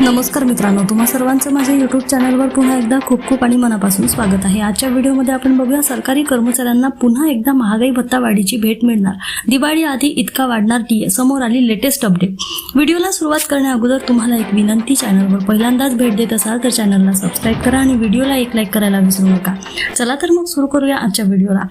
नमस्कार मित्रांनो तुम्हा सर्वांचं माझ्या यूट्यूब चॅनलवर पुन्हा एकदा खूप खूप आणि मनापासून स्वागत आहे. आजच्या व्हिडिओमध्ये आपण बघूया सरकारी कर्मचाऱ्यांना पुन्हा एकदा महागाई भत्ता वाढीची भेट मिळणार. दिवाळी आधी इतका वाढणार टी समोर आली लेटेस्ट अपडेट व्हिडिओला सुरुवात करण्या अगोदर तुम्हाला एक विनंती चॅनलवर पहिल्यांदाच भेट देत असाल तर चॅनलला सबस्क्राईब करा आणि व्हिडिओला एक लाईक करायला विसरू नका. चला तर मग सुरू करूया आजच्या व्हिडिओला.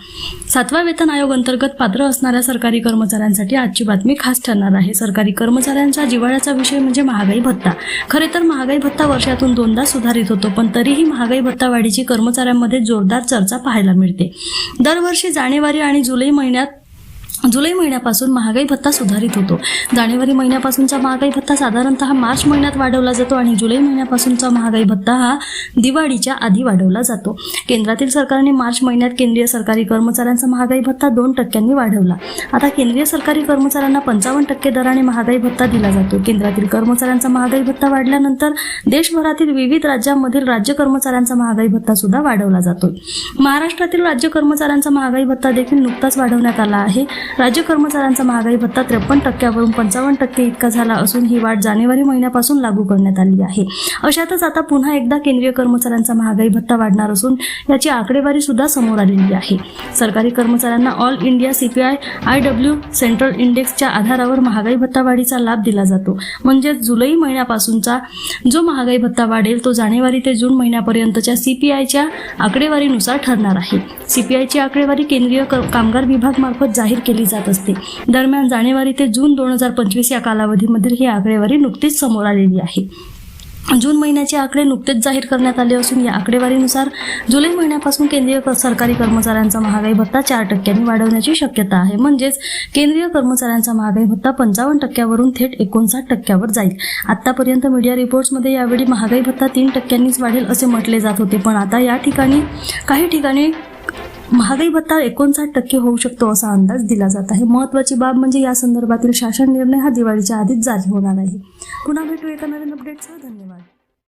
सातवा वेतन आयोग अंतर्गत पात्र असणाऱ्या सरकारी कर्मचाऱ्यांसाठी आजची बातमी खास ठरणार आहे. सरकारी कर्मचाऱ्यांच्या जिव्हाळ्याचा विषय म्हणजे महागाई भत्ता. खरे तर महागाई भत्ता वर्षातून दोनदा सुधारित होतो पण तरीही महागाई भत्ता वाढीची कर्मचाऱ्यांमध्ये जोरदार चर्चा पाहायला मिळते. दरवर्षी जानेवारी आणि जुलै महिन्यात जुलै महिन्यापासून महागाई भत्ता सुधारित होतो. जानेवारी महिन्यापासूनचा महागाई भत्ता साधारणतः मार्च महिन्यात वाढवला जातो आणि जुलै महिन्यापासूनचा महागाई भत्ता हा दिवाळीच्या आधी वाढवला जातो. केंद्रातील सरकारने मार्च महिन्यात केंद्रीय सरकारी कर्मचाऱ्यांचा महागाई भत्ता दोन टक्क्यांनी वाढवला. आता केंद्रीय सरकारी कर्मचाऱ्यांना पंचावन्न टक्के दराने महागाई भत्ता दिला जातो. केंद्रातील कर्मचाऱ्यांचा महागाई भत्ता वाढल्यानंतर देशभरातील विविध राज्यांमधील राज्य कर्मचाऱ्यांचा महागाई भत्ता सुद्धा वाढवला जातो महाराष्ट्रातील राज्य कर्मचाऱ्यांचा महागाई भत्ता देखील नुकताच वाढवण्यात आला आहे. राज्य कर्मचाऱ्यांचा महागाई भत्ता त्रेपन्न टक्क्यावरून पंचावन्न टक्के इतका झाला असून ही वाढ जानेवारी महिन्यापासून लागू करण्यात आली आहे. अशातच आता पुन्हा एकदा केंद्रीय कर्मचाऱ्यांचा महागाई भत्ता वाढणार असून याची आकडेवारी सुद्धा समोर आलेली आहे. सरकारी कर्मचाऱ्यांना all India CPI I W central इंडेक्सच्या आधारावर महागाई भत्ता वाढीचा लाभ दिला जातो. म्हणजेच जुलै महिन्यापासूनचा जो महागाई भत्ता वाढेल तो जानेवारी ते जून महिन्यापर्यंतच्या सीपीआयच्या आकडेवारीनुसार ठरणार आहे. सीपीआयची आकडेवारी केंद्रीय कामगार विभाग मार्फत जाहीर केली जात असते. दरम्यान जानेवारी ते जून दोन हजार पंचवीस या कालावधीमध्ये ही आकडेवारी नुकतीच समोर आलेली आहे. जून महिन्याचे आकडे नुकतेच जाहीर करण्यात आले असून या आकडेवारीनुसार जुलै महिन्यापासून केंद्रीय सरकारी कर्मचाऱ्यांचा महागाई भत्ता चार टक्क्यांनी वाढवण्याची शक्यता आहे. म्हणजेच केंद्रीय कर्मचाऱ्यांचा महागाई भत्ता पंचावन्न टक्क्यावरून थेट एकोणसाठ टक्क्यावर जाईल. आतापर्यंत मीडिया रिपोर्ट्समध्ये यावेळी महागाई भत्ता तीन टक्क्यांनीच वाढेल असे म्हटले जात होते. पण आता या ठिकाणी काही ठिकाणी महागाई भत्ता एकोणसाठ टक्के होऊ शकतो असा अंदाज दिला जात आहे. महत्वाची बाब म्हणजे या संदर्भातील शासन निर्णय हा दिवाळीच्या आधीच जारी होणार आहे. पुन्हा भेटू एका नवीन अपडेटसह धन्यवाद.